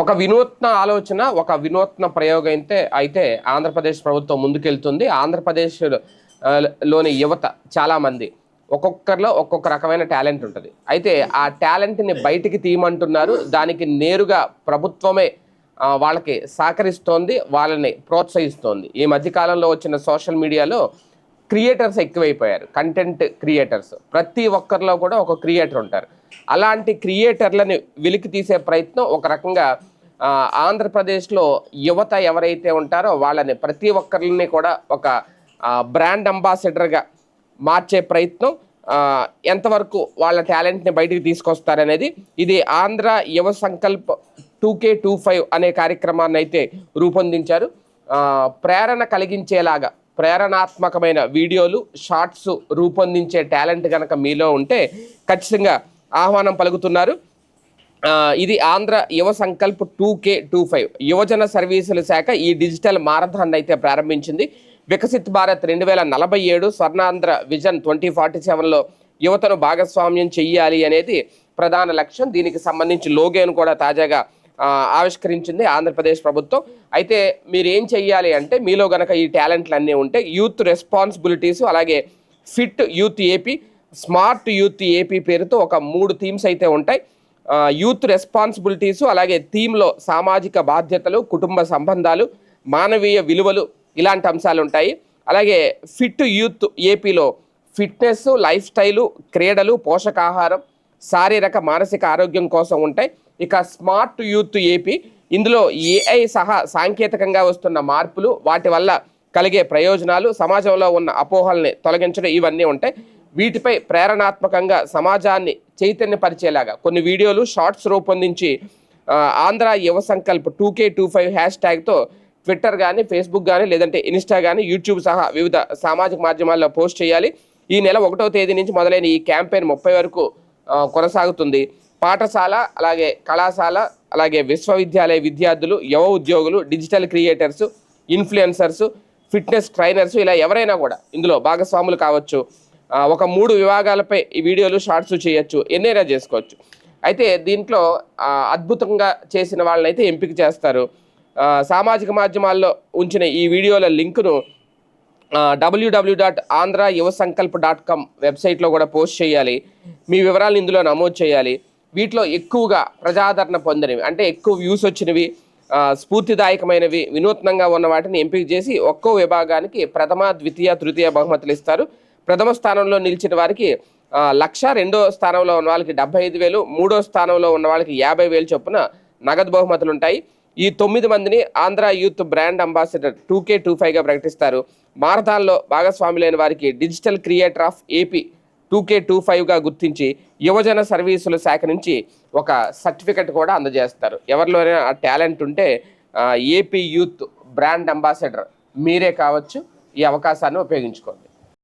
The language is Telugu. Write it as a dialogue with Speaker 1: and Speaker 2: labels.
Speaker 1: ఒక వినూత్న ఆలోచన ఒక వినూత్న ప్రయోగం అయితే అయితే ఆంధ్రప్రదేశ్ ప్రభుత్వం ముందుకెళ్తుంది. ఆంధ్రప్రదేశ్లోని యువత చాలామంది ఒక్కొక్కరిలో ఒక్కొక్క రకమైన టాలెంట్ ఉంటుంది. అయితే ఆ టాలెంట్ని బయటికి తీయమంటున్నారు. దానికి నేరుగా ప్రభుత్వమే వాళ్ళకి సహకరిస్తోంది వాళ్ళని ప్రోత్సహిస్తోంది. ఈ మధ్యకాలంలో వచ్చిన సోషల్ మీడియాలో క్రియేటర్స్ ఎక్కువైపోయారు. Content creators. ప్రతి ఒక్కరిలో కూడా ఒక క్రియేటర్ ఉంటారు. అలాంటి క్రియేటర్లని వెలికి తీసే ప్రయత్నం ఒక రకంగా ఆంధ్రప్రదేశ్లో యువత ఎవరైతే ఉంటారో వాళ్ళని ప్రతి ఒక్కరిని కూడా ఒక బ్రాండ్ అంబాసిడర్గా మార్చే ప్రయత్నం ఎంతవరకు వాళ్ళ టాలెంట్ని బయటికి తీసుకొస్తారనేది ఇది Andhra Yuva Sankalp two K two five అనే కార్యక్రమాన్ని అయితే రూపొందించారు. ప్రేరణ కలిగించేలాగా ప్రేరణాత్మకమైన వీడియోలు షార్ట్స్ రూపొందించే టాలెంట్ కనుక మీలో ఉంటే ఖచ్చితంగా ఆహ్వానం పలుకుతున్నారు. ఇది Andhra Yuva Sankalp two K two five. యువజన సర్వీసుల శాఖ ఈ డిజిటల్ మారథాన్ అయితే ప్రారంభించింది. వికసిత్ భారత్ రెండు వేల నలభై ఏడు స్వర్ణాంధ్ర విజన్ ట్వంటీ ఫార్టీ సెవెన్లో యువతను భాగస్వామ్యం చెయ్యాలి అనేది ప్రధాన లక్ష్యం. దీనికి సంబంధించి లోగోను కూడా తాజాగా ఆవిష్కరించింది ఆంధ్రప్రదేశ్ ప్రభుత్వం. అయితే మీరు ఏం చెయ్యాలి అంటే మీలో గనక ఈ టాలెంట్లు అన్నీ ఉంటే యూత్ రెస్పాన్సిబిలిటీస్ అలాగే fit youth AP smart youth AP పేరుతో ఒక మూడు థీమ్స్ అయితే ఉంటాయి. యూత్ రెస్పాన్సిబిలిటీస్ అలాగే థీమ్లో సామాజిక బాధ్యతలు కుటుంబ సంబంధాలు మానవీయ విలువలు ఇలాంటి అంశాలు ఉంటాయి. అలాగే ఫిట్ యూత్ ఏపీలో ఫిట్నెస్ లైఫ్ స్టైలు క్రీడలు పోషకాహారం శారీరక మానసిక ఆరోగ్యం కోసం ఉంటాయి. ఇక స్మార్ట్ యూత్ ఏపీ ఇందులో ఏఐ సహా సాంకేతికంగా వస్తున్న మార్పులు వాటి వల్ల కలిగే ప్రయోజనాలు సమాజంలో ఉన్న అపోహల్ని తొలగించడం ఇవన్నీ ఉంటాయి. వీటిపై ప్రేరణాత్మకంగా సమాజాన్ని చైతన్యపరిచేలాగా కొన్ని వీడియోలు షార్ట్స్ రూపొందించి Andhra Yuva Sankalp two K two five hash ట్యాగ్తో Twitter కానీ ఫేస్బుక్ కానీ లేదంటే ఇన్స్టా కానీ యూట్యూబ్ సహా వివిధ సామాజిక మాధ్యమాల్లో పోస్ట్ చేయాలి. ఈ నెల ఒకటో తేదీ నుంచి మొదలైన ఈ క్యాంపెయిన్ ముప్పై వరకు కొనసాగుతుంది. పాఠశాల అలాగే కళాశాల అలాగే విశ్వవిద్యాలయ విద్యార్థులు యువ ఉద్యోగులు digital creators influencers fitness trainers ఇలా ఎవరైనా కూడా ఇందులో భాగస్వాములు కావచ్చు. ఒక మూడు విభాగాలపై ఈ వీడియోలు షార్ట్స్ చేయొచ్చు ఎన్నైనా చేసుకోవచ్చు. అయితే దీంట్లో అద్భుతంగా చేసిన వాళ్ళని అయితే ఎంపిక చేస్తారు. సామాజిక మాధ్యమాల్లో ఉంచిన ఈ వీడియోల లింకును W W dot Andhra Yuva Sankalp dot com వెబ్సైట్లో కూడా పోస్ట్ చేయాలి. మీ వివరాలను ఇందులో నమోదు చేయాలి. వీటిలో ఎక్కువగా ప్రజాదరణ పొందినవి అంటే ఎక్కువ వ్యూస్ వచ్చినవి స్ఫూర్తిదాయకమైనవి వినూత్నంగా ఉన్న వాటిని ఎంపిక చేసి ఒక్కో విభాగానికి ప్రథమ ద్వితీయ తృతీయ బహుమతులు ఇస్తారు. ప్రథమ స్థానంలో నిలిచిన వారికి లక్ష రెండో స్థానంలో ఉన్న వాళ్ళకి డెబ్బై ఐదు వేలు మూడో స్థానంలో ఉన్న వాళ్ళకి యాభై వేలు చొప్పున నగదు బహుమతులు ఉంటాయి ఈ తొమ్మిది మందిని Andhra youth brand ambassador two K two ఫైవ్గా ప్రకటిస్తారు. మారథాన్లో భాగస్వాములైన వారికి digital creator of AP two K two ఫైవ్గా గుర్తించి యువజన సర్వీసుల శాఖ నుంచి ఒక సర్టిఫికెట్ కూడా అందజేస్తారు. ఎవరిలోనైనా ఆ టాలెంట్ ఉంటే ఏపీ యూత్ బ్రాండ్ అంబాసిడర్ మీరే కావచ్చు. ఈ అవకాశాన్ని ఉపయోగించుకోండి.